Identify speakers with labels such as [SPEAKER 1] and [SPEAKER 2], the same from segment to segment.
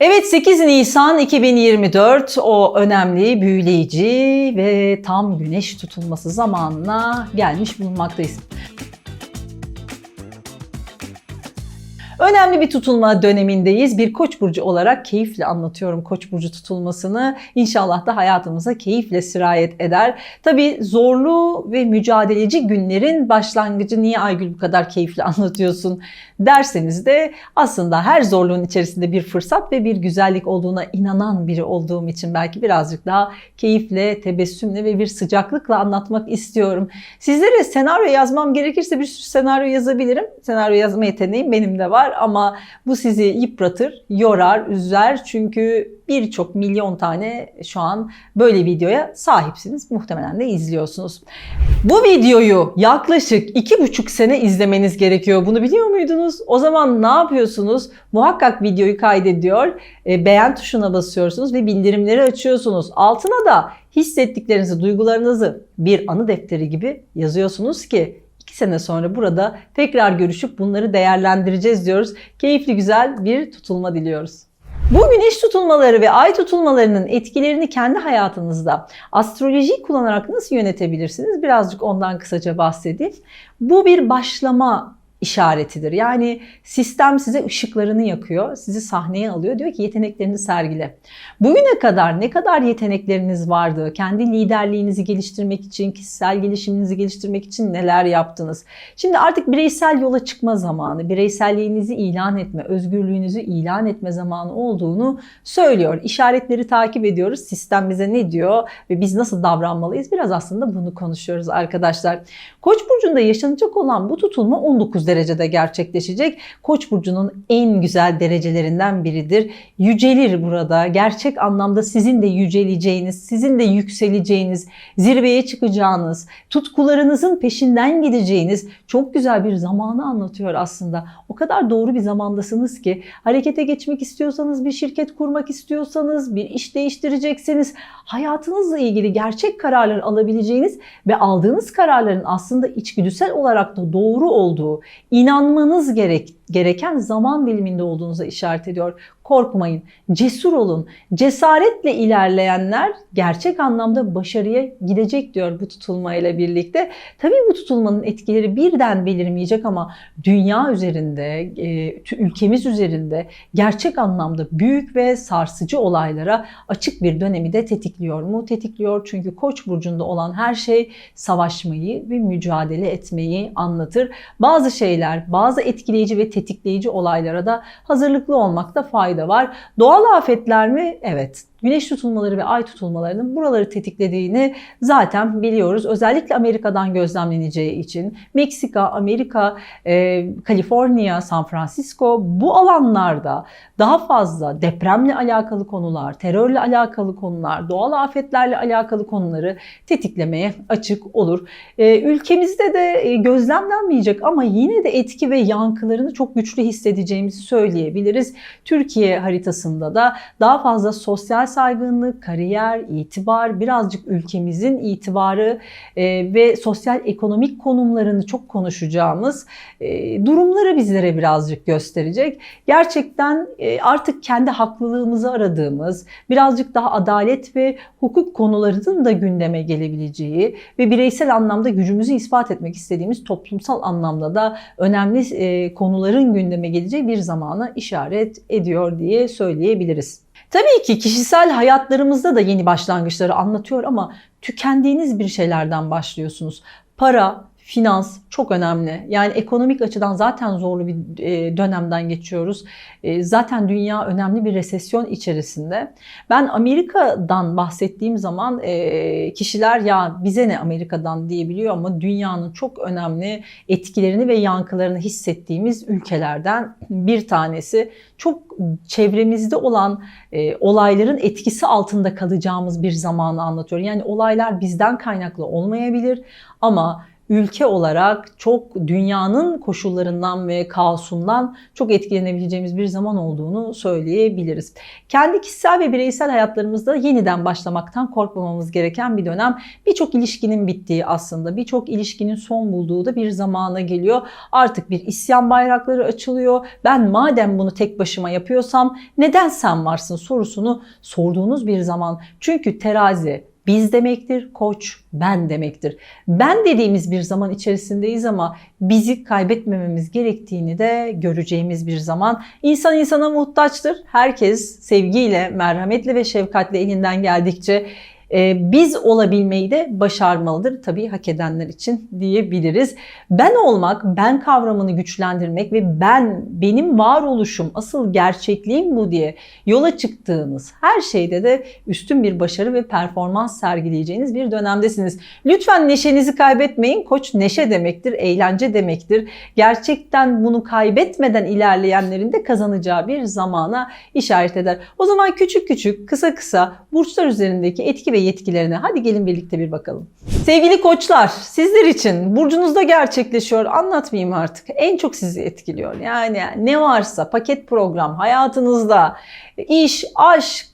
[SPEAKER 1] Evet 8 Nisan 2024 o önemli, büyüleyici ve tam güneş tutulması zamanına gelmiş bulunmaktayız. Önemli bir tutulma dönemindeyiz. Bir koç burcu olarak keyifle anlatıyorum koç burcu tutulmasını. İnşallah da hayatımıza keyifle sirayet eder. Tabii zorlu ve mücadeleci günlerin başlangıcı niye Aygül bu kadar keyifli anlatıyorsun derseniz de aslında her zorluğun içerisinde bir fırsat ve bir güzellik olduğuna inanan biri olduğum için belki birazcık daha keyifle, tebessümle ve bir sıcaklıkla anlatmak istiyorum. Sizlere senaryo yazmam gerekirse bir sürü senaryo yazabilirim. Senaryo yazma yeteneğim benim de var ama bu sizi yıpratır, yorar, üzer. Çünkü birçok milyon tane şu an böyle videoya sahipsiniz. Muhtemelen de izliyorsunuz. Bu videoyu yaklaşık iki buçuk sene izlemeniz gerekiyor. Bunu biliyor muydunuz? O zaman ne yapıyorsunuz? Muhakkak videoyu kaydediyor, e, beğen tuşuna basıyorsunuz ve bildirimleri açıyorsunuz. Altına da hissettiklerinizi, duygularınızı bir anı defteri gibi yazıyorsunuz ki iki sene sonra burada tekrar görüşüp bunları değerlendireceğiz diyoruz. Keyifli güzel bir tutulma diliyoruz. Bu güneş tutulmaları ve ay tutulmalarının etkilerini kendi hayatınızda astrolojiyi kullanarak nasıl yönetebilirsiniz? Birazcık ondan kısaca bahsedeyim. Bu bir başlama işaretidir. Yani sistem size ışıklarını yakıyor, sizi sahneye alıyor. Diyor ki yeteneklerini sergile. Bugüne kadar ne kadar yetenekleriniz vardı? Kendi liderliğinizi geliştirmek için, kişisel gelişiminizi geliştirmek için neler yaptınız? Şimdi artık bireysel yola çıkma zamanı, bireyselliğinizi ilan etme, özgürlüğünüzü ilan etme zamanı olduğunu söylüyor. İşaretleri takip ediyoruz. Sistem bize ne diyor ve biz nasıl davranmalıyız? Biraz aslında bunu konuşuyoruz arkadaşlar. Koç burcunda yaşanacak olan bu tutulma 19 derecede gerçekleşecek. Koç burcunun en güzel derecelerinden biridir. Yücelir burada. Gerçek anlamda sizin de yüceleceğiniz, sizin de yükseleceğiniz, zirveye çıkacağınız, tutkularınızın peşinden gideceğiniz çok güzel bir zamanı anlatıyor aslında. O kadar doğru bir zamandasınız ki harekete geçmek istiyorsanız, bir şirket kurmak istiyorsanız, bir iş değiştirecekseniz hayatınızla ilgili gerçek kararlar alabileceğiniz ve aldığınız kararların aslında içgüdüsel olarak da doğru olduğu, inanmanız gerek, gereken zaman diliminde olduğunuza işaret ediyor. Korkmayın, cesur olun. Cesaretle ilerleyenler gerçek anlamda başarıya gidecek diyor bu tutulmayla birlikte. Tabii bu tutulmanın etkileri birden belirmeyecek ama dünya üzerinde, e, ülkemiz üzerinde gerçek anlamda büyük ve sarsıcı olaylara açık bir dönemi de tetikliyor mu? Tetikliyor çünkü Koç burcunda olan her şey savaşmayı ve mücadele etmeyi anlatır. Bazı şeyler, bazı etkileyici ve tetikleyici olaylara da hazırlıklı olmakta fayda var. Doğal afetler mi? Evet. Güneş tutulmaları ve ay tutulmalarının buraları tetiklediğini zaten biliyoruz. Özellikle Amerika'dan gözlemleneceği için Meksika, Amerika, e, Kaliforniya, San Francisco bu alanlarda daha fazla depremle alakalı konular, terörle alakalı konular, doğal afetlerle alakalı konuları tetiklemeye açık olur. E, ülkemizde de e, gözlemlenmeyecek ama yine de etki ve yankılarını çok güçlü hissedeceğimizi söyleyebiliriz. Türkiye haritasında da daha fazla sosyal saygınlık, kariyer, itibar, birazcık ülkemizin itibarı e, ve sosyal ekonomik konumlarını çok konuşacağımız e, durumları bizlere birazcık gösterecek. Gerçekten e, artık kendi haklılığımızı aradığımız, birazcık daha adalet ve hukuk konularının da gündeme gelebileceği ve bireysel anlamda gücümüzü ispat etmek istediğimiz toplumsal anlamda da önemli e, konuların gündeme geleceği bir zamana işaret ediyor diye söyleyebiliriz. Tabii ki kişisel hayatlarımızda da yeni başlangıçları anlatıyor ama tükendiğiniz bir şeylerden başlıyorsunuz. Para, finans çok önemli. Yani ekonomik açıdan zaten zorlu bir e, dönemden geçiyoruz. E, zaten dünya önemli bir resesyon içerisinde. Ben Amerika'dan bahsettiğim zaman e, kişiler ya bize ne Amerika'dan diyebiliyor ama dünyanın çok önemli etkilerini ve yankılarını hissettiğimiz ülkelerden bir tanesi. Çok çevremizde olan olayların etkisi altında kalacağımız bir zamanı anlatıyor. Yani olaylar bizden kaynaklı olmayabilir ama ülke olarak çok dünyanın koşullarından ve kaosundan çok etkilenebileceğimiz bir zaman olduğunu söyleyebiliriz. Kendi kişisel ve bireysel hayatlarımızda yeniden başlamaktan korkmamamız gereken bir dönem. Birçok ilişkinin bittiği aslında, birçok ilişkinin son bulduğu da bir zamana geliyor. Artık bir isyan bayrakları açılıyor. Ben madem bunu tek başıma yapıyorsam neden sen varsın sorusunu sorduğunuz bir zaman. Çünkü terazi biz demektir, koç ben demektir. Ben dediğimiz bir zaman içerisindeyiz ama bizi kaybetmememiz gerektiğini de göreceğimiz bir zaman. İnsan insana muhtaçtır. Herkes sevgiyle, merhametle ve şefkatle elinden geldikçe biz olabilmeyi de başarmalıdır. Tabii hak edenler için diyebiliriz. Ben olmak, ben kavramını güçlendirmek ve ben, benim varoluşum, asıl gerçekliğim bu diye yola çıktığınız her şeyde de üstün bir başarı ve performans sergileyeceğiniz bir dönemdesiniz. Lütfen neşenizi kaybetmeyin. Koç neşe demektir, eğlence demektir. Gerçekten bunu kaybetmeden ilerleyenlerin de kazanacağı bir zamana işaret eder. O zaman küçük küçük, kısa kısa burçlar üzerindeki etki ve yetkilerine hadi gelin birlikte bir bakalım. Sevgili koçlar, sizler için burcunuzda gerçekleşiyor. Anlatmayayım artık. En çok sizi etkiliyor. Yani ne varsa paket program hayatınızda iş, aşk,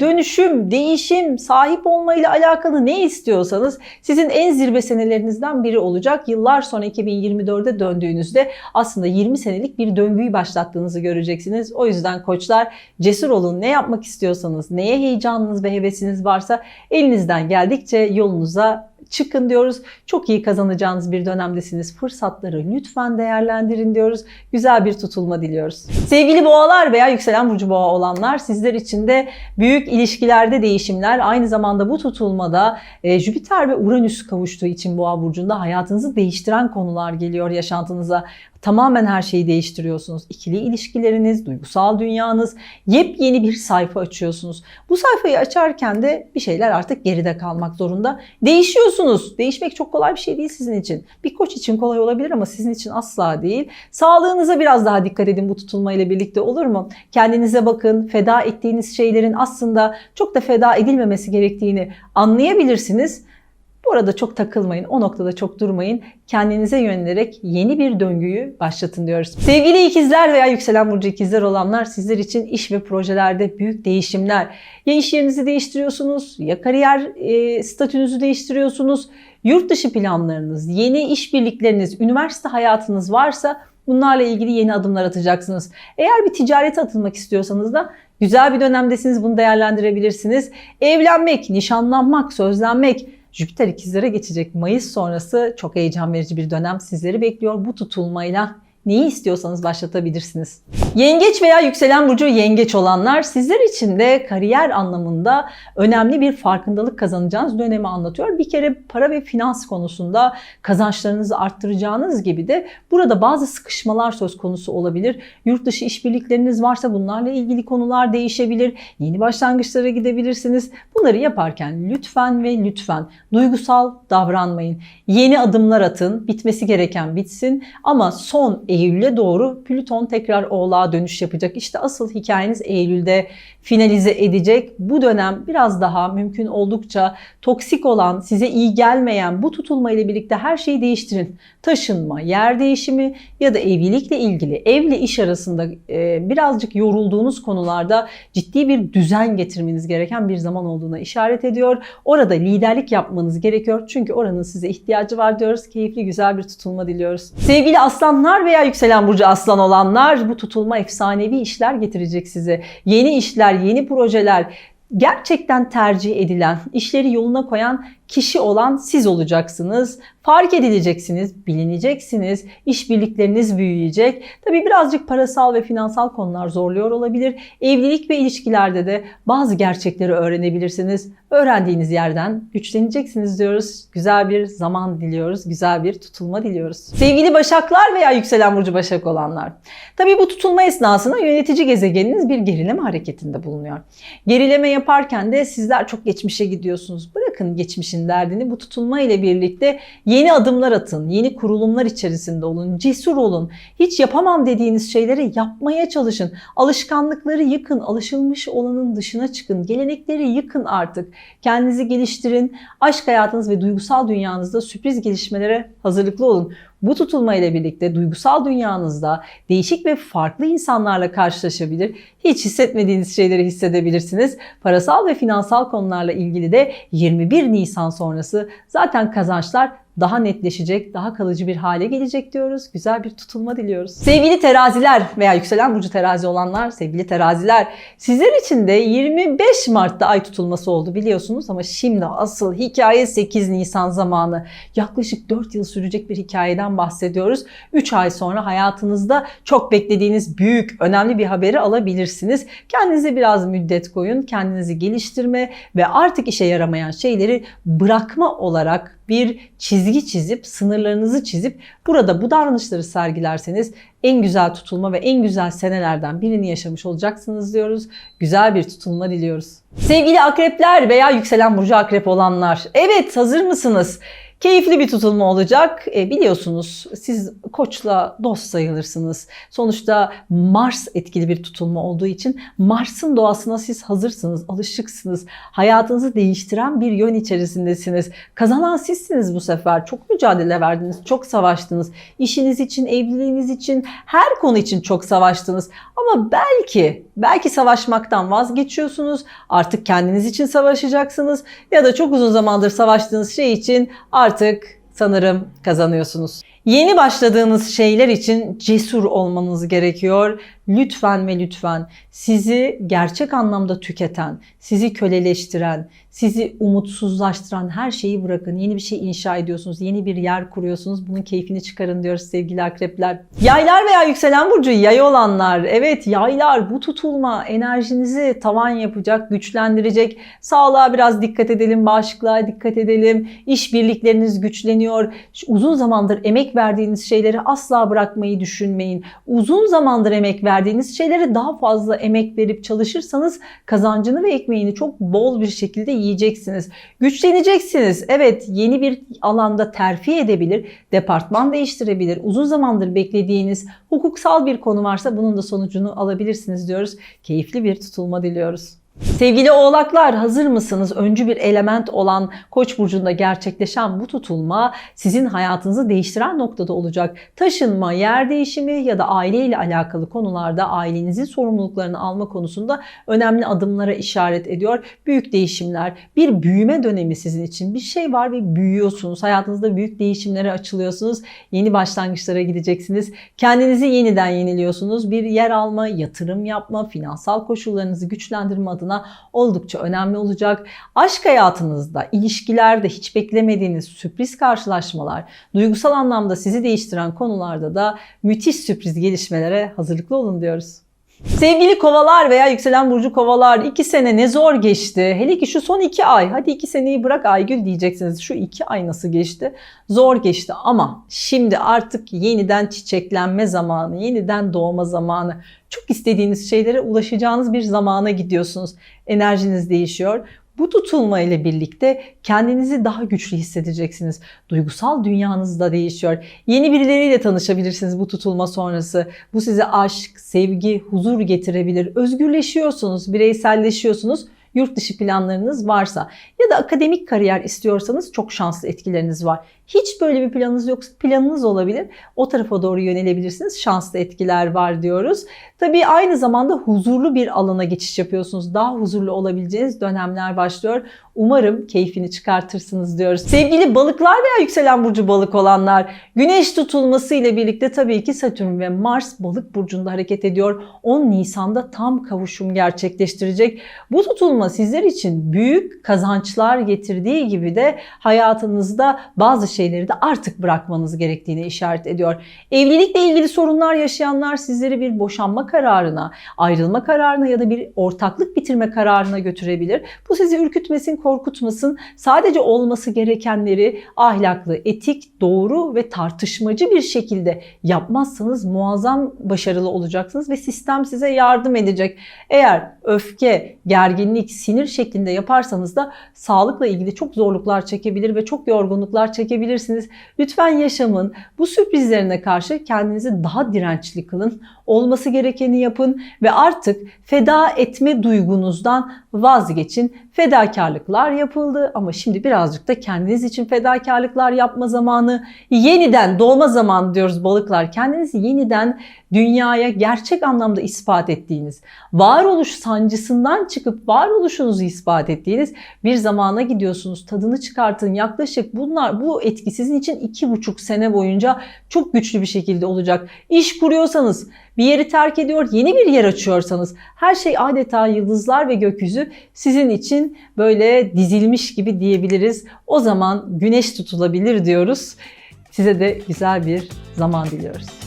[SPEAKER 1] dönüşüm, değişim, sahip olmayla alakalı ne istiyorsanız sizin en zirve senelerinizden biri olacak. Yıllar sonra 2024'e döndüğünüzde aslında 20 senelik bir döngüyü başlattığınızı göreceksiniz. O yüzden koçlar cesur olun. Ne yapmak istiyorsanız, neye heyecanınız ve hevesiniz varsa elinizden geldikçe yolunuza çıkın diyoruz. Çok iyi kazanacağınız bir dönemdesiniz. Fırsatları lütfen değerlendirin diyoruz. Güzel bir tutulma diliyoruz. Sevgili boğalar veya yükselen burcu boğa olanlar sizler için de büyük ilişkilerde değişimler aynı zamanda bu tutulmada e, Jüpiter ve Uranüs kavuştuğu için boğa burcunda hayatınızı değiştiren konular geliyor yaşantınıza. Tamamen her şeyi değiştiriyorsunuz. İkili ilişkileriniz, duygusal dünyanız, yepyeni bir sayfa açıyorsunuz. Bu sayfayı açarken de bir şeyler artık geride kalmak zorunda. Değişiyorsunuz. Değişmek çok kolay bir şey değil sizin için. Bir koç için kolay olabilir ama sizin için asla değil. Sağlığınıza biraz daha dikkat edin bu tutulmayla birlikte olur mu? Kendinize bakın. Feda ettiğiniz şeylerin aslında çok da feda edilmemesi gerektiğini anlayabilirsiniz. Bu arada çok takılmayın, o noktada çok durmayın. Kendinize yönelerek yeni bir döngüyü başlatın diyoruz. Sevgili ikizler veya yükselen burcu ikizler olanlar sizler için iş ve projelerde büyük değişimler. Ya iş yerinizi değiştiriyorsunuz, ya kariyer e, statünüzü değiştiriyorsunuz, yurt dışı planlarınız, yeni işbirlikleriniz, üniversite hayatınız varsa bunlarla ilgili yeni adımlar atacaksınız. Eğer bir ticarete atılmak istiyorsanız da güzel bir dönemdesiniz, bunu değerlendirebilirsiniz. Evlenmek, nişanlanmak, sözlenmek, Jüpiter ikizlere geçecek. Mayıs sonrası çok heyecan verici bir dönem sizleri bekliyor. Bu tutulmayla neyi istiyorsanız başlatabilirsiniz. Yengeç veya yükselen burcu yengeç olanlar sizler için de kariyer anlamında önemli bir farkındalık kazanacağınız dönemi anlatıyor. Bir kere para ve finans konusunda kazançlarınızı arttıracağınız gibi de burada bazı sıkışmalar söz konusu olabilir. Yurt dışı işbirlikleriniz varsa bunlarla ilgili konular değişebilir. Yeni başlangıçlara gidebilirsiniz. Bunları yaparken lütfen ve lütfen duygusal davranmayın. Yeni adımlar atın. Bitmesi gereken bitsin ama son Eylül'e doğru Plüton tekrar Oğlağa dönüş yapacak. İşte asıl hikayeniz Eylül'de finalize edecek. Bu dönem biraz daha mümkün oldukça toksik olan, size iyi gelmeyen bu tutulma ile birlikte her şeyi değiştirin. Taşınma, yer değişimi ya da evlilikle ilgili evle iş arasında e, birazcık yorulduğunuz konularda ciddi bir düzen getirmeniz gereken bir zaman olduğuna işaret ediyor. Orada liderlik yapmanız gerekiyor. Çünkü oranın size ihtiyacı var diyoruz. Keyifli güzel bir tutulma diliyoruz. Sevgili aslanlar veya yükselen burcu aslan olanlar bu tutulma efsanevi işler getirecek size. Yeni işler, yeni projeler, gerçekten tercih edilen, işleri yoluna koyan kişi olan siz olacaksınız. Fark edileceksiniz, bilineceksiniz, işbirlikleriniz büyüyecek. Tabii birazcık parasal ve finansal konular zorluyor olabilir. Evlilik ve ilişkilerde de bazı gerçekleri öğrenebilirsiniz. Öğrendiğiniz yerden güçleneceksiniz diyoruz. Güzel bir zaman diliyoruz, güzel bir tutulma diliyoruz. Sevgili Başaklar veya yükselen burcu Başak olanlar. Tabii bu tutulma esnasında yönetici gezegeniniz bir gerileme hareketinde bulunuyor. Gerileme yaparken de sizler çok geçmişe gidiyorsunuz. Bırakın bırakın geçmişin derdini. Bu tutulma ile birlikte yeni adımlar atın, yeni kurulumlar içerisinde olun, cesur olun. Hiç yapamam dediğiniz şeyleri yapmaya çalışın. Alışkanlıkları yıkın, alışılmış olanın dışına çıkın. Gelenekleri yıkın artık. Kendinizi geliştirin. Aşk hayatınız ve duygusal dünyanızda sürpriz gelişmelere hazırlıklı olun. Bu tutulma ile birlikte duygusal dünyanızda değişik ve farklı insanlarla karşılaşabilir, hiç hissetmediğiniz şeyleri hissedebilirsiniz. Parasal ve finansal konularla ilgili de 21 Nisan sonrası zaten kazançlar daha netleşecek, daha kalıcı bir hale gelecek diyoruz. Güzel bir tutulma diliyoruz. Sevgili teraziler veya yükselen burcu terazi olanlar, sevgili teraziler, sizler için de 25 Mart'ta ay tutulması oldu biliyorsunuz ama şimdi asıl hikaye 8 Nisan zamanı. Yaklaşık 4 yıl sürecek bir hikayeden bahsediyoruz. 3 ay sonra hayatınızda çok beklediğiniz büyük, önemli bir haberi alabilirsiniz. Kendinize biraz müddet koyun, kendinizi geliştirme ve artık işe yaramayan şeyleri bırakma olarak bir çizgi çizip, sınırlarınızı çizip burada bu davranışları sergilerseniz en güzel tutulma ve en güzel senelerden birini yaşamış olacaksınız diyoruz. Güzel bir tutulma diliyoruz. Sevgili akrepler veya yükselen burcu akrep olanlar. Evet hazır mısınız? Keyifli bir tutulma olacak. E, biliyorsunuz siz koçla dost sayılırsınız. Sonuçta Mars etkili bir tutulma olduğu için Mars'ın doğasına siz hazırsınız, alışıksınız. Hayatınızı değiştiren bir yön içerisindesiniz. Kazanan sizsiniz bu sefer. Çok mücadele verdiniz, çok savaştınız. İşiniz için, evliliğiniz için, her konu için çok savaştınız. Ama belki, belki savaşmaktan vazgeçiyorsunuz. Artık kendiniz için savaşacaksınız. Ya da çok uzun zamandır savaştığınız şey için sanırım kazanıyorsunuz. Yeni başladığınız şeyler için cesur olmanız gerekiyor. Lütfen ve lütfen sizi gerçek anlamda tüketen, sizi köleleştiren, sizi umutsuzlaştıran her şeyi bırakın. Yeni bir şey inşa ediyorsunuz, yeni bir yer kuruyorsunuz. Bunun keyfini çıkarın diyoruz sevgili akrepler. Yaylar veya yükselen burcu yay olanlar. Evet yaylar bu tutulma enerjinizi tavan yapacak, güçlendirecek. Sağlığa biraz dikkat edelim, bağışıklığa dikkat edelim. İşbirlikleriniz güçleniyor. Uzun zamandır emek verdiğiniz şeyleri asla bırakmayı düşünmeyin. Uzun zamandır emek verdiğiniz şeylere daha fazla emek verip çalışırsanız kazancını ve ekmeğini çok bol bir şekilde yiyeceksiniz. Güçleneceksiniz. Evet yeni bir alanda terfi edebilir, departman değiştirebilir. Uzun zamandır beklediğiniz hukuksal bir konu varsa bunun da sonucunu alabilirsiniz diyoruz. Keyifli bir tutulma diliyoruz. Sevgili oğlaklar hazır mısınız? Öncü bir element olan Koç burcunda gerçekleşen bu tutulma sizin hayatınızı değiştiren noktada olacak. Taşınma, yer değişimi ya da aile ile alakalı konularda ailenizin sorumluluklarını alma konusunda önemli adımlara işaret ediyor. Büyük değişimler, bir büyüme dönemi sizin için bir şey var ve büyüyorsunuz. Hayatınızda büyük değişimlere açılıyorsunuz. Yeni başlangıçlara gideceksiniz. Kendinizi yeniden yeniliyorsunuz. Bir yer alma, yatırım yapma, finansal koşullarınızı güçlendirme adına oldukça önemli olacak. Aşk hayatınızda, ilişkilerde hiç beklemediğiniz sürpriz karşılaşmalar, duygusal anlamda sizi değiştiren konularda da müthiş sürpriz gelişmelere hazırlıklı olun diyoruz. Sevgili kovalar veya yükselen burcu kovalar iki sene ne zor geçti. Hele ki şu son iki ay. Hadi iki seneyi bırak Aygül diyeceksiniz. Şu iki ay nasıl geçti? Zor geçti ama şimdi artık yeniden çiçeklenme zamanı, yeniden doğma zamanı. Çok istediğiniz şeylere ulaşacağınız bir zamana gidiyorsunuz. Enerjiniz değişiyor. Bu tutulma ile birlikte kendinizi daha güçlü hissedeceksiniz. Duygusal dünyanız da değişiyor. Yeni birileriyle tanışabilirsiniz bu tutulma sonrası. Bu size aşk, sevgi, huzur getirebilir. Özgürleşiyorsunuz, bireyselleşiyorsunuz yurt dışı planlarınız varsa ya da akademik kariyer istiyorsanız çok şanslı etkileriniz var. Hiç böyle bir planınız yoksa planınız olabilir. O tarafa doğru yönelebilirsiniz. Şanslı etkiler var diyoruz. Tabii aynı zamanda huzurlu bir alana geçiş yapıyorsunuz. Daha huzurlu olabileceğiniz dönemler başlıyor. Umarım keyfini çıkartırsınız diyoruz. Sevgili balıklar veya yükselen burcu balık olanlar, güneş tutulması ile birlikte tabii ki Satürn ve Mars balık burcunda hareket ediyor. 10 Nisan'da tam kavuşum gerçekleştirecek. Bu tutulma sizler için büyük kazançlar getirdiği gibi de hayatınızda bazı şeyleri de artık bırakmanız gerektiğini işaret ediyor. Evlilikle ilgili sorunlar yaşayanlar sizleri bir boşanma kararına, ayrılma kararına ya da bir ortaklık bitirme kararına götürebilir. Bu sizi ürkütmesin, korkutmasın. Sadece olması gerekenleri ahlaklı, etik, doğru ve tartışmacı bir şekilde yapmazsanız muazzam başarılı olacaksınız ve sistem size yardım edecek. Eğer öfke, gerginlik, sinir şeklinde yaparsanız da sağlıkla ilgili çok zorluklar çekebilir ve çok yorgunluklar çekebilirsiniz. Lütfen yaşamın bu sürprizlerine karşı kendinizi daha dirençli kılın. Olması gerekeni yapın ve artık feda etme duygunuzdan vazgeçin. Fedakarlıklar yapıldı ama şimdi birazcık da kendiniz için fedakarlıklar yapma zamanı, yeniden doğma zamanı diyoruz balıklar. Kendinizi yeniden dünyaya gerçek anlamda ispat ettiğiniz, varoluş sancısından çıkıp varoluşunuzu ispat ettiğiniz bir zamana gidiyorsunuz. Tadını çıkartın. Yaklaşık bunlar bu etki sizin için iki buçuk sene boyunca çok güçlü bir şekilde olacak. İş kuruyorsanız, bir yeri terk ediyor, yeni bir yer açıyorsanız her şey adeta yıldızlar ve gökyüzü sizin için böyle dizilmiş gibi diyebiliriz. O zaman güneş tutulabilir diyoruz. Size de güzel bir zaman diliyoruz.